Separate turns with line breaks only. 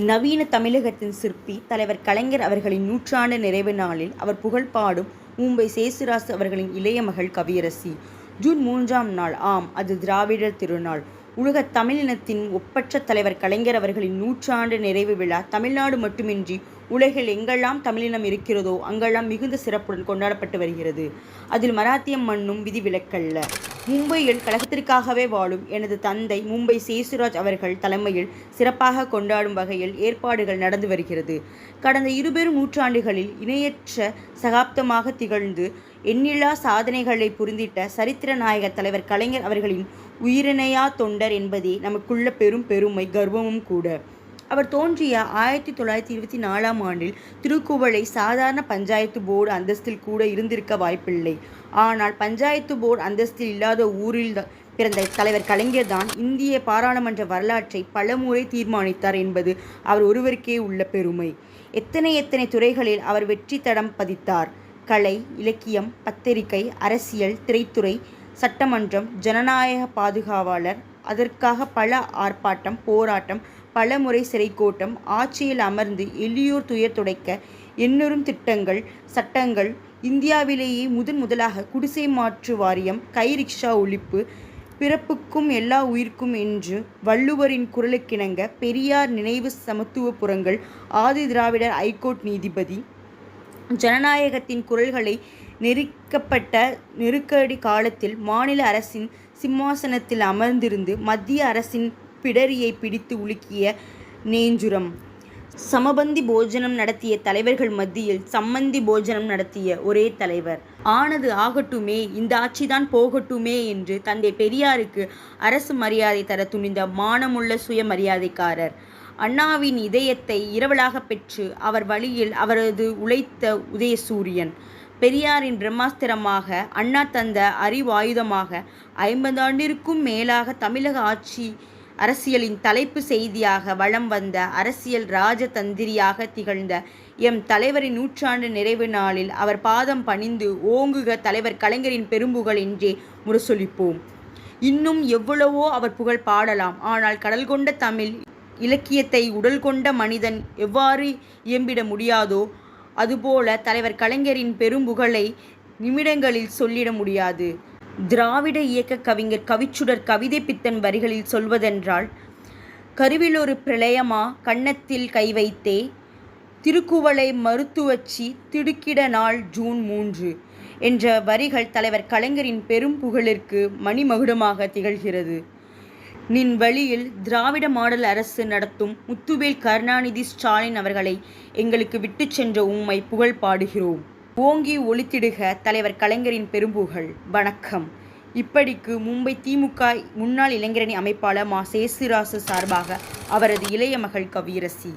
நவீன தமிழகத்தின் சிற்பி தலைவர் கலைஞர் அவர்களின் நூற்றாண்டு நிறைவு நாளில் அவர் புகழ் பாடும் மும்பை சேசுராசு அவர்களின் இளைய மகள் கவியரசி. ஜூன் மூன்றாம் நாள் ஆம் அது திராவிடர் திருநாள். உலக தமிழினத்தின் ஒப்பற்ற தலைவர் கலைஞர் அவர்களின் நூற்றாண்டு நிறைவு விழா தமிழ்நாடு மட்டுமின்றி உலகில் எங்கெல்லாம் தமிழினம் இருக்கிறதோ அங்கெல்லாம் மிகுந்த சிறப்புடன் கொண்டாடப்பட்டு வருகிறது. அதில் மராத்தியம் மண்ணும் விதிவிலக்கல்ல. மும்பையில் கழகத்திற்காகவே வாழும் எனது தந்தை மும்பை சேசுராஜ் அவர்கள் தலைமையில் சிறப்பாக கொண்டாடும் வகையில் ஏற்பாடுகள் நடந்து வருகிறது. கடந்த இருபெரும் நூற்றாண்டுகளில் இணையற்ற சகாப்தமாக திகழ்ந்து எண்ணிலா சாதனைகளை புரிந்திட்ட சரித்திர நாயகர் தலைவர் கலைஞர் அவர்களின் உயிரினையா தொண்டர் என்பதே நமக்குள்ள பெரும் பெருமை கர்வமும் கூட. அவர் தோன்றிய ஆயிரத்தி தொள்ளாயிரத்தி இருபத்தி நாலாம் ஆண்டில் திருக்குவளை சாதாரண பஞ்சாயத்து போர்டு அந்தஸ்தில் கூட இருந்திருக்க வாய்ப்பில்லை. ஆனால் பஞ்சாயத்து போர்டு அந்தஸ்தில் இல்லாத ஊரில் பிறந்த தலைவர் கலைஞர் தான் இந்திய பாராளுமன்ற வரலாற்றை பலமுறை தீர்மானித்தார் என்பது அவர் ஒருவருக்கே உள்ள பெருமை. எத்தனை எத்தனை துறைகளில் அவர் வெற்றி தடம் பதித்தார். கலை இலக்கியம் பத்திரிகை அரசியல் திரைத்துறை சட்டமன்றம் ஜனநாயக பாதுகாவலர் அதற்காக பல ஆர்ப்பாட்டம் போராட்டம் பலமுறை சிறைக்கோட்டம் ஆட்சியில் அமர்ந்து எளியோர் துயர் துடைக்க எண்ணூறும் திட்டங்கள் சட்டங்கள் இந்தியாவிலேயே முதன் முதலாக குடிசை மாற்று வாரியம் கை ரிக்ஷா ஒழிப்பு பிறப்புக்கும் எல்லா உயிர்க்கும் என்று வள்ளுவரின் குரலுக்கிணங்க பெரியார் நினைவு சமத்துவ புறங்கள் ஆதி திராவிடர் ஐகோர்ட் நீதிபதி. ஜனநாயகத்தின் குரல்களை நெருக்கப்பட்ட நெருக்கடி காலத்தில் மாநில அரசின் சிம்மாசனத்தில் அமர்ந்திருந்து மத்திய அரசின் பிடரியை பிடித்து உலுக்கிய நேஞ்சுரம். சமபந்தி போஜனம் நடத்திய தலைவர்கள் மத்தியில் சம்மந்தி போஜனம் நடத்திய ஒரே தலைவர். ஆனது ஆகட்டுமே இந்த ஆட்சிதான் போகட்டுமே என்று தந்தை பெரியாருக்கு அரசு மரியாதை தர துணிந்த மானமுள்ள சுயமரியாதைக்காரர். அண்ணாவின் இதயத்தை இரவலாக பெற்று அவர் வழியில் அவரது உழைத்த உதயசூரியன். பெரியாரின் பிரம்மாஸ்திரமாக அண்ணா தந்த அறிவாயுதமாக ஐம்பதாண்டிற்கும் மேலாக தமிழக ஆட்சி அரசியலின் தலைப்பு செய்தியாக வலம் வந்த அரசியல் ராஜதந்திரியாக திகழ்ந்த எம் தலைவரின் நூற்றாண்டு நிறைவு நாளில் அவர் பாதம் பணிந்து ஓங்குக தலைவர் கலைஞரின் பெரும்புகழ் என்றே முரசொலிப்போம். இன்னும் எவ்வளவோ அவர் புகழ் பாடலாம். ஆனால் கடல் கொண்ட தமிழ் இலக்கியத்தை உடல் கொண்ட மனிதன் எவ்வாறு இயம்பிட முடியாதோ அதுபோல தலைவர் கலைஞரின் பெரும்புகழை நிமிடங்களில் சொல்லிட முடியாது. திராவிட இயக்க கவிஞர் கவிச்சுடர் கவிதை பித்தன் வரிகளில் சொல்வதென்றால் கருவில் ஒரு பிரளயமா கன்னத்தில் கை வைத்தே திருக்குவளை மருத்துவச்சி திடுக்கிட நாள் ஜூன் மூன்று என்ற வரிகள் தலைவர் கலைஞரின் பெரும் புகழிற்கு மணிமகுடமாக திகழ்கிறது. நின் வழியில் திராவிட மாடல் அரசு நடத்தும் முத்துவேல் கருணாநிதி ஸ்டாலின் அவர்களை எங்களுக்கு விட்டுச் சென்ற உம்மை புகழ் பாடுகிறோம். ஓங்கி ஒழித்திடுக தலைவர் கலைஞரின் பெரும்புகழ் வணக்கம். இப்படிக்கு மும்பை திமுக முன்னாள் இளைஞரணி அமைப்பாளர் மா. சேசுராசு சார்பாக அவரது இளைய மகள் கவியரசி.